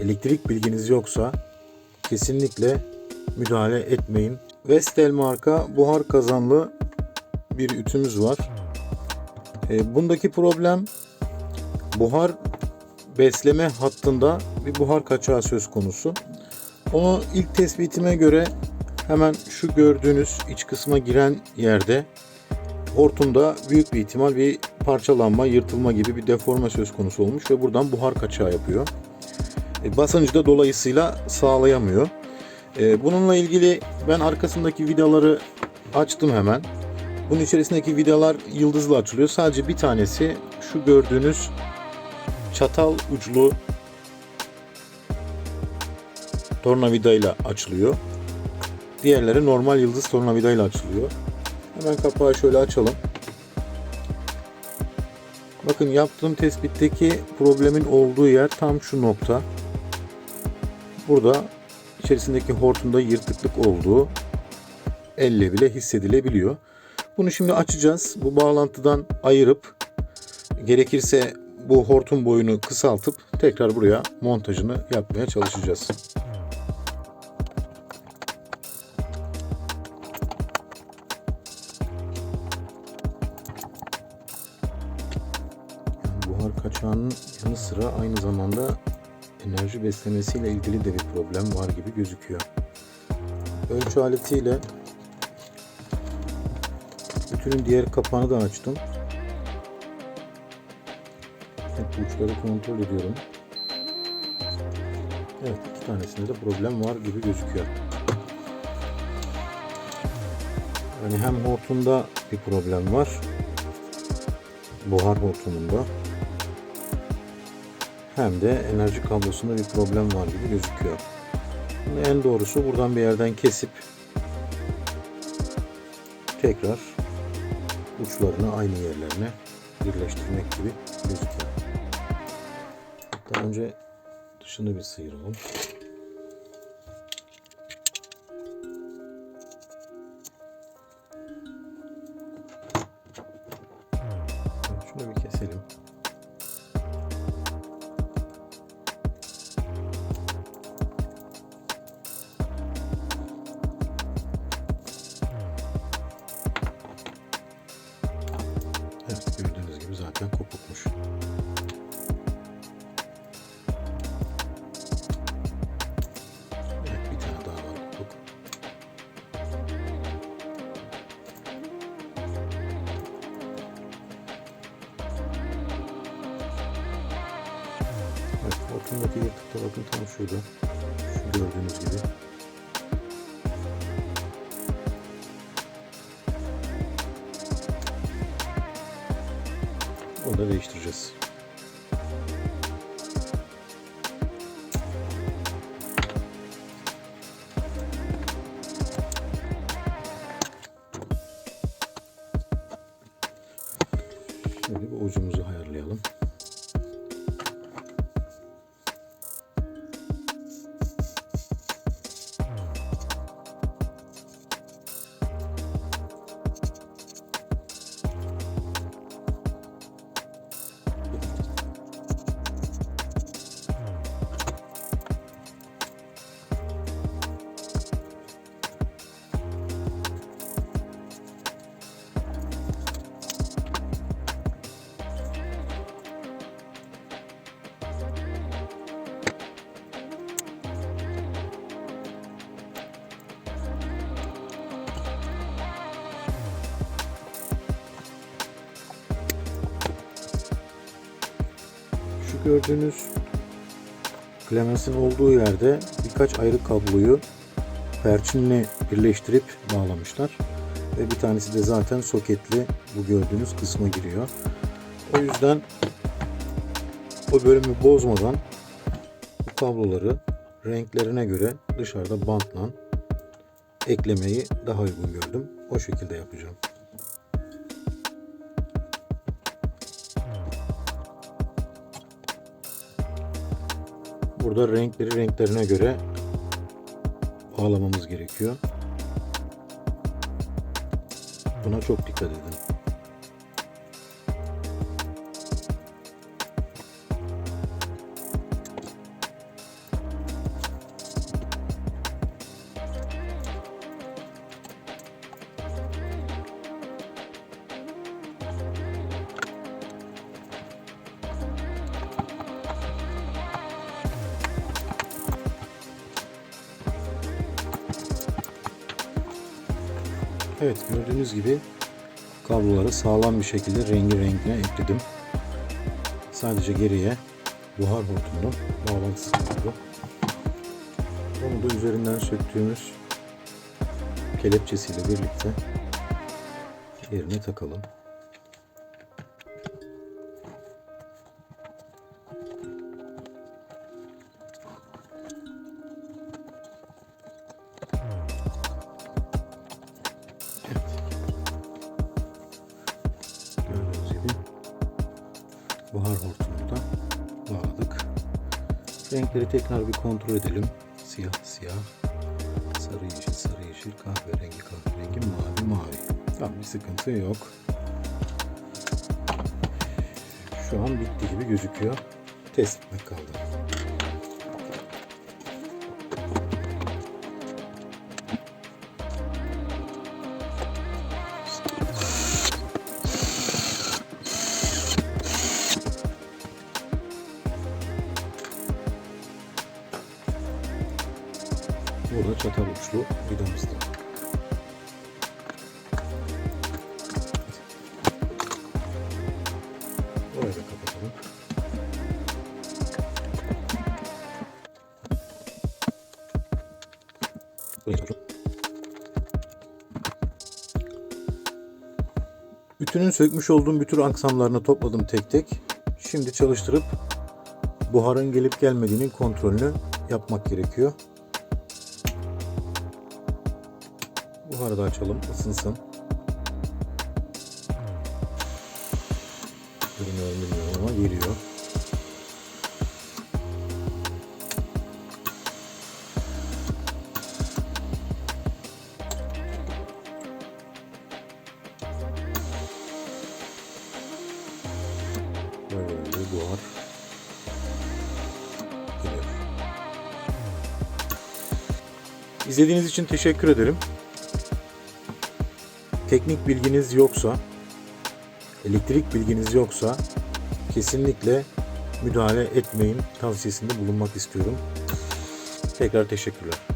elektrik bilginiz yoksa kesinlikle müdahale etmeyin. Vestel marka buhar kazanlı bir ütümüz var. E, bundaki problem buhar besleme hattında bir buhar kaçağı söz konusu. Onu ilk tespitime göre hemen şu gördüğünüz iç kısma giren yerde hortumda büyük bir ihtimal bir parçalanma, yırtılma gibi bir deforme söz konusu olmuş ve buradan buhar kaçağı yapıyor. E, basıncı da dolayısıyla sağlayamıyor. E, bununla ilgili ben arkasındaki vidaları açtım hemen. Bunun içerisindeki vidalar yıldızlı açılıyor. Sadece bir tanesi şu gördüğünüz çatal uçlu tornavidayla açılıyor. Diğerleri normal yıldız tornavidayla açılıyor. Hemen kapağı şöyle açalım. Bakın yaptığım tespitteki problemin olduğu yer tam şu nokta. Burada içerisindeki hortumda yırtıklık olduğu elle bile hissedilebiliyor. Bunu şimdi açacağız. Bu bağlantıdan ayırıp gerekirse bu hortum boyunu kısaltıp tekrar buraya montajını yapmaya çalışacağız. Buhar kaçağının yanı sıra aynı zamanda enerji beslemesiyle ilgili de bir problem var gibi gözüküyor. Ölçü aletiyle bütünün diğer kapağını da açtım. Hep uçları kontrol ediyorum. Evet iki tanesinde de problem var gibi gözüküyor. Yani hem hortumda bir problem var. Buhar hortumunda. Hem de enerji kablosunda bir problem var gibi gözüküyor. Şimdi en doğrusu buradan bir yerden kesip tekrar uçlarını aynı yerlerine birleştirmek gibi gözüküyor. Daha önce dışını bir sıyıralım. Hortumdaki yırtıkta bakın tam şurada. Şu gördüğünüz gibi. Onu da değiştireceğiz. Gördüğünüz klemensin olduğu yerde birkaç ayrı kabloyu perçinle birleştirip bağlamışlar. Ve bir tanesi de zaten soketli bu gördüğünüz kısma giriyor. O yüzden o bölümü bozmadan bu kabloları renklerine göre dışarıda bantla eklemeyi daha uygun gördüm. O şekilde yapacağım. Burada renkleri renklerine göre bağlamamız gerekiyor. Buna çok dikkat edin. Evet gördüğünüz gibi kabloları sağlam bir şekilde rengi rengine ekledim. Sadece geriye buhar hortumunun bağlantısı kaldı. Onu da üzerinden söktüğümüz kelepçesiyle birlikte yerine takalım. Renkleri tekrar bir kontrol edelim. Siyah siyah, sarı yeşil sarı yeşil, kahverengi kahverengi, mavi mavi. Tamam bir sıkıntı yok. Şu an bitti gibi gözüküyor. Test etmek kaldı. Burada çatal uçlu vidamız da. Orayı da kapatalım. Bütünün sökmüş olduğum bütün aksamlarını topladım tek tek. Şimdi çalıştırıp buharın gelip gelmediğinin kontrolünü yapmak gerekiyor. Buharı da açalım, ısınsın. Mu bilmiyorum ama geliyor. Böyle bir buhar. İzlediğiniz için teşekkür ederim. Teknik bilginiz yoksa, elektrik bilginiz yoksa kesinlikle müdahale etmeyin tavsiyesinde bulunmak istiyorum. Tekrar teşekkürler.